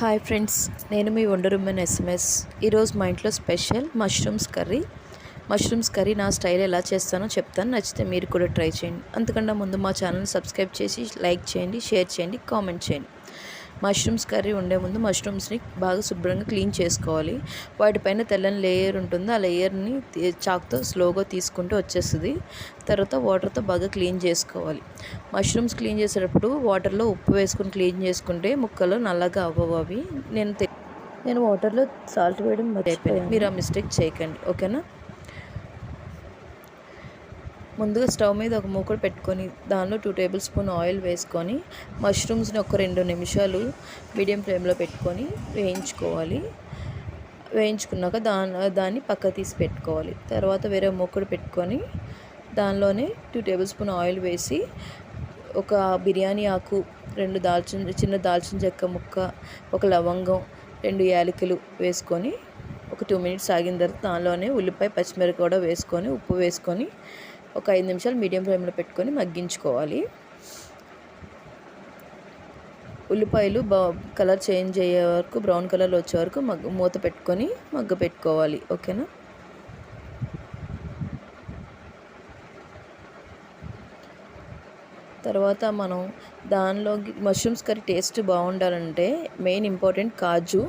Hi friends నేను మీ వండరుమ్మన్ SMS ఈరోజు మా ఇంట్లో special mushrooms curry mushrooms curry నా స్టైల్ ఎలా చేస్తానో చెప్తాను నచ్చితే మీరు కూడా ట్రై చేయండి. అంతకన్నా ముందు మా ఛానల్ సబ్స్క్రైబ్ చేసి లైక్ చేయండి షేర్ చేయండి కామెంట్ చేయండి. మష్రూమ్స్ కర్రీ ఉండే ముందు మష్రూమ్స్ని బాగా శుభ్రంగా క్లీన్ చేసుకోవాలి. వాటిపైన తెల్లని లేయర్ ఉంటుంది. ఆ లేయర్ని చాక్తో స్లోగా తీసుకుంటూ వచ్చేస్తుంది. తర్వాత వాటర్తో బాగా క్లీన్ చేసుకోవాలి. మష్రూమ్స్ క్లీన్ చేసేటప్పుడు వాటర్లో ఉప్పు వేసుకుని క్లీన్ చేసుకుంటే ముక్కలు నల్లగా అవ్వవు అవి. నేను నేను వాటర్లో సాల్ట్ వేయడం మర్చిపోయాను. మీరు ఆ మిస్టేక్ చేయకండి. ఓకేనా? ముందుగా స్టవ్ మీద ఒక మూకుడు పెట్టుకొని దానిలో టూ టేబుల్ స్పూన్ ఆయిల్ వేసుకొని మష్రూమ్స్ని ఒక రెండు నిమిషాలు మీడియం ఫ్లేమ్లో పెట్టుకొని వేయించుకోవాలి. వేయించుకున్నాక దాని దాన్ని పక్క తీసి పెట్టుకోవాలి. తర్వాత వేరే మూకుడు పెట్టుకొని దానిలోనే టూ టేబుల్ స్పూన్ ఆయిల్ వేసి ఒక బిర్యానీ ఆకు రెండు దాల్చిన చిన్న దాల్చిన చెక్క ముక్క ఒక లవంగం రెండు యాలకులు వేసుకొని ఒక టూ మినిట్స్ ఆగిన తర్వాత దానిలోనే ఉల్లిపాయ పచ్చిమిరపకాయ కూడా వేసుకొని ఉప్పు వేసుకొని ఒక ఐదు నిమిషాలు మీడియం ఫ్లేమ్లో పెట్టుకొని మగ్గించుకోవాలి. ఉల్లిపాయలు బా కలర్ చేంజ్ అయ్యే వరకు బ్రౌన్ కలర్లో వచ్చే వరకు మగ్గ మూత పెట్టుకొని మగ్గ పెట్టుకోవాలి. ఓకేనా? తర్వాత మనం దానిలో మష్రూమ్స్ కర్రీ టేస్ట్ బాగుండాలంటే మెయిన్ ఇంపార్టెంట్ కాజు.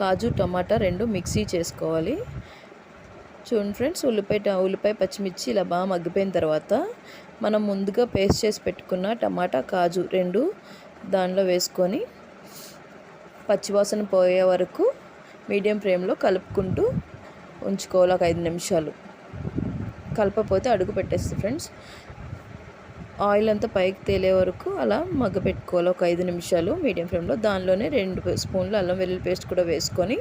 కాజు టమాటా రెండు మిక్సీ చేసుకోవాలి. చూడండి ఫ్రెండ్స్ ఉల్లిపాయ ఉల్లిపాయ పచ్చిమిర్చి ఇలా బాగా మగ్గిపోయిన తర్వాత మనం ముందుగా పేస్ట్ చేసి పెట్టుకున్న టమాటా కాజు రెండు దానిలో వేసుకొని పచ్చివాసన పోయే వరకు మీడియం ఫ్లేమ్లో కలుపుకుంటూ ఉంచుకోవాలి ఒక ఐదు నిమిషాలు. కలపపోతే అడుగు పెట్టేస్తుంది ఫ్రెండ్స్. ఆయిల్ అంతా పైకి తేలే వరకు అలా మగ్గ పెట్టుకోవాలి ఒక ఐదు నిమిషాలు మీడియం ఫ్లేమ్లో. దానిలోనే రెండు స్పూన్లు అల్లం వెల్లుల్లి పేస్ట్ కూడా వేసుకొని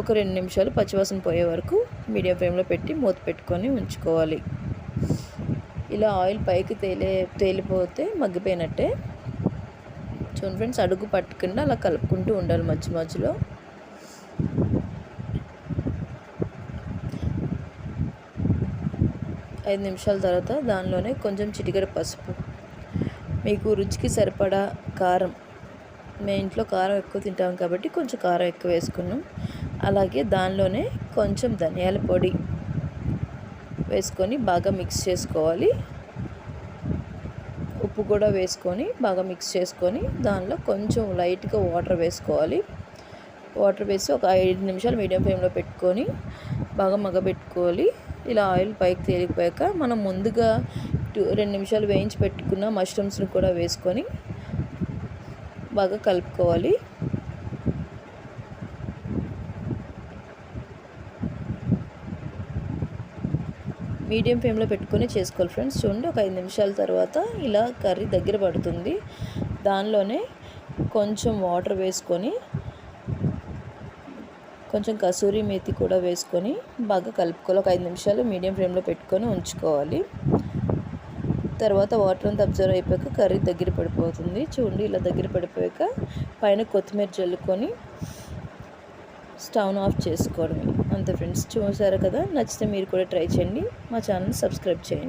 ఒక రెండు నిమిషాలు పచ్చివాసన పోయే వరకు మీడియం ఫ్లేమ్లో పెట్టి మూత పెట్టుకొని ఉంచుకోవాలి. ఇలా ఆయిల్ పైకి తేలే తేలిపోతే మగ్గిపోయినట్టే. చూడండి ఫ్రెండ్స్ అడుగు పట్టకుండా అలా కలుపుకుంటూ ఉండాలి మధ్య మధ్యలో. ఐదు నిమిషాల తర్వాత దానిలోనే కొంచెం చిటికెడ పసుపు. మీకు రుచికి సరిపడా కారం. మేము ఇంట్లో కారం ఎక్కువ తింటాం కాబట్టి కొంచెం కారం ఎక్కువ వేసుకున్నాం. అలాగే దానిలోనే కొంచెం ధనియాల పొడి వేసుకొని బాగా మిక్స్ చేసుకోవాలి. ఉప్పు కూడా వేసుకొని బాగా మిక్స్ చేసుకొని దానిలో కొంచెం లైట్గా వాటర్ వేసుకోవాలి. వాటర్ వేసి ఒక ఐదు నిమిషాలు మీడియం ఫ్లేమ్లో పెట్టుకొని బాగా మగబెట్టుకోవాలి ఇలా ఆయిల్ పైకి తేలిపోయాక మనం ముందుగా టూ రెండు నిమిషాలు వేయించి పెట్టుకున్న మష్రూమ్స్ని కూడా వేసుకొని బాగా కలుపుకోవాలి. మీడియం ఫ్లేమ్లో పెట్టుకొని చేసుకోవాలి ఫ్రెండ్స్. చూడండి ఒక ఐదు నిమిషాల తర్వాత ఇలా కర్రీ దగ్గర పడుతుంది. దానిలోనే కొంచెం వాటర్ వేసుకొని కొంచెం కసూరి మేతి కూడా వేసుకొని బాగా కలుపుకోవాలి. ఒక ఐదు నిమిషాలు మీడియం ఫ్లేమ్లో పెట్టుకొని ఉంచుకోవాలి. తర్వాత వాటర్ అంతా అబ్జర్వ్ అయిపోయాక కర్రీ దగ్గర పడిపోతుంది. చూడండి ఇలా దగ్గర పడిపోయాక పైన కొత్తిమీర చల్లుకొని స్టవ్ను ఆఫ్ చేసుకోవడమే. అంతే ఫ్రెండ్స్ చూసారు కదా? నచ్చితే మీరు కూడా ట్రై చేయండి. మా ఛానల్ సబ్స్క్రైబ్ చేయండి.